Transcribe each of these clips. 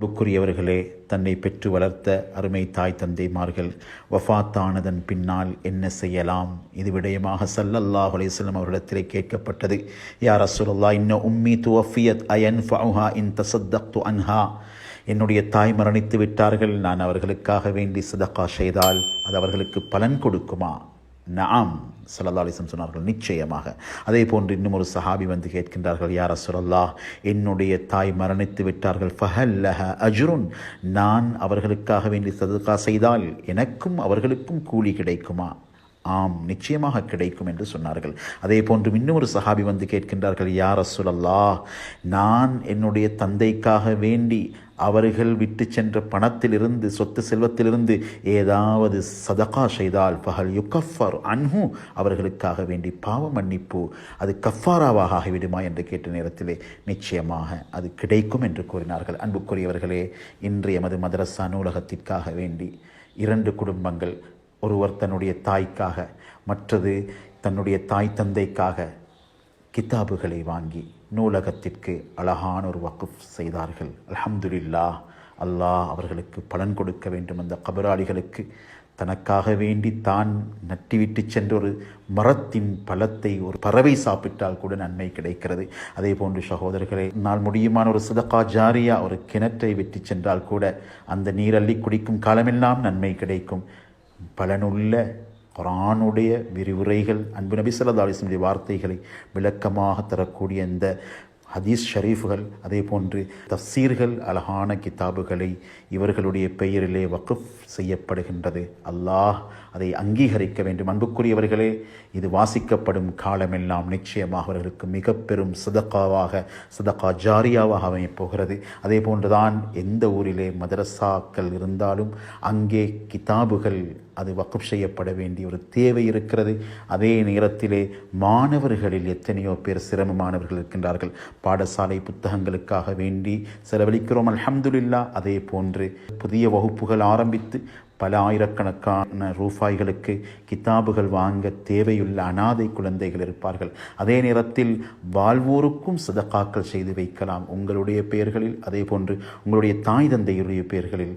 புக்குரியவர்களே தன்னை பெற்று வளர்த்த அருமை தாய் தந்தைமார்கள் வஃபாத்தானதன் பின்னால் என்ன செய்யலாம்? இது விடயமாக சல்லல்லாஹ் அலிஸ்லம் அவர்களிடத்திலே கேட்கப்பட்டது. யார் ரசூலுல்லாஹ் இன்ன உம்மி துவஃபியத் அயன் ஃபவுஹா இன் தசத்தக்து அன்ஹா. என்னுடைய தாய் மரணித்து விட்டார்கள். நான் அவர்களுக்காக வேண்டி சதகா செய்தால் அது அவர்களுக்கு பலன் கொடுக்குமா? நாம் சல்லா அலிசம் சொன்னார்கள் நிச்சயமாக. அதே போன்று இன்னும் ஒரு சஹாபி வந்து கேட்கின்றார்கள் யார சொல்லல்லா என்னுடைய தாய் மரணித்து விட்டார்கள். ஃபஹல்லஹ அஜுருன். நான் அவர்களுக்காக வேண்டி சதுகா செய்தால் எனக்கும் அவர்களுக்கும் கூலி கிடைக்குமா? ஆம் நிச்சயமாக கிடைக்கும் என்று சொன்னார்கள். அதே போன்று இன்னும் ஒரு சஹாபி வந்து கேட்கின்றார்கள் யார் அசுலல்லா நான் என்னுடைய தந்தைக்காக வேண்டி அவர்கள் விட்டு சென்ற பணத்திலிருந்து சொத்து செல்வத்திலிருந்து ஏதாவது சதகா செய்தால் பகல் யுக்கஃபர் அன்ஹு அவர்களுக்காக வேண்டி பாவ மன்னிப்பு அது கஃபாராவாக ஆகிவிடுமா? என்று கேட்ட நேரத்திலே நிச்சயமாக அது கிடைக்கும் என்று கூறினார்கள். அன்புக்குரியவர்களே இன்று எமது மதரசா நூலகத்திற்காக வேண்டி இரண்டு குடும்பங்கள் ஒருவர் தன்னுடைய தாய்க்காக மற்றது தன்னுடைய தாய் தந்தைக்காக கிதாபுகளை வாங்கி நூலகத்திற்கு அழகான ஒரு வக்குஃப் செய்தார்கள். அலமதுல்லா அல்லாஹ் அவர்களுக்கு பலன் கொடுக்க வேண்டும். அந்த கபராளிகளுக்கு தனக்காக வேண்டி தான் நட்டிவிட்டு சென்ற ஒரு மரத்தின் பழத்தை ஒரு பறவை சாப்பிட்டால் கூட நன்மை கிடைக்கிறது. அதே போன்று சகோதரர்களே நாள் முடியுமான ஒரு சதகா ஜாரியா ஒரு கிணற்றை வெட்டி சென்றால் கூட அந்த நீரள்ளி குடிக்கும் காலமெல்லாம் நன்மை கிடைக்கும். பலனுள்ள குரானுடைய விரிவுரைகள் அன்பு நபி சொல்லா அலிஸ்லமுடைய வார்த்தைகளை விளக்கமாக தரக்கூடிய இந்த ஹதீஸ் ஷரீஃப்கள் அதே போன்று தஃசீர்கள் அழகான கிதாபுகளை இவர்களுடைய பெயரிலே வக்குஃப் செய்யப்படுகின்றது. அல்லாஹ் அதை அங்கீகரிக்க வேண்டும். அன்புக்குரியவர்களே இது வாசிக்கப்படும் காலமெல்லாம் நிச்சயமாக அவர்களுக்கு மிக பெரும் சதக்காவாக சதக்கா ஜாரியாவாக அமையப் போகிறது. அதே போன்றுதான் எந்த ஊரிலே மதரசாக்கள் இருந்தாலும் அங்கே கிதாபுகள் அது வக்குப் செய்யப்பட வேண்டிய ஒரு தேவை இருக்கிறது. அதே நேரத்திலே மாணவர்களில் எத்தனையோ பேர் சிரம மாணவர்கள் இருக்கின்றார்கள். பாடசாலை புத்தகங்களுக்காக வேண்டி செலவழிக்கிறோம் அல்ஹம்துல்லா அதே போன்று புதிய வகுப்புகள் ஆரம்பித்து பல ஆயிரக்கணக்கான ரூபாய்களுக்கு கிதாபுகள் வாங்க தேவையுள்ள அனாதை குழந்தைகள் இருப்பார்கள். அதே நேரத்தில் வாழ்வோருக்கும் சதக்காக்கள் செய்து வைக்கலாம். உங்களுடைய பெயர்களில் அதே போன்று உங்களுடைய தாய் தந்தையுடைய பெயர்களில்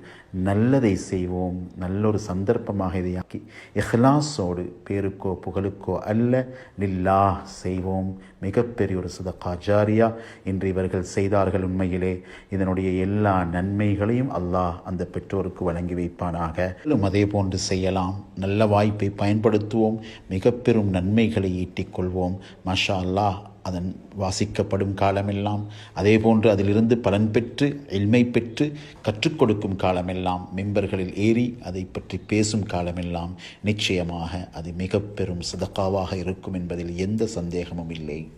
நல்லதை செய்வோம். நல்லொரு சந்தர்ப்பமாக இதை ஆக்கி பேருக்கோ புகழுக்கோ அல்ல லில்லா செய்வோம். மிகப்பெரிய ஒரு சதக்கா ஜாரியா இன்று இவர்கள் செய்தார்கள் உண்மையிலே. இதனுடைய எல்லா நன்மைகளையும் அல்லாஹ் அந்த பெற்றோருக்கு வழங்கி வைப்பானாக. அதே போன்று செய்யலாம். நல்ல வாய்ப்பை பயன்படுத்துவோம். மிக பெரும் நன்மைகளை ஈட்டிக்கொள்வோம். மஷா அல்லாஹ் அதன் வாசிக்கப்படும் காலமெல்லாம். அதே போன்று அதிலிருந்து பலன் பெற்று எளிமை பெற்று கற்றுக் கொடுக்கும் காலமெல்லாம். மெம்பர்களில் ஏறி அதை பற்றி பேசும் காலமெல்லாம். நிச்சயமாக அது மிக பெரும் சதக்காவாக இருக்கும் என்பதில் எந்த சந்தேகமும் இல்லை.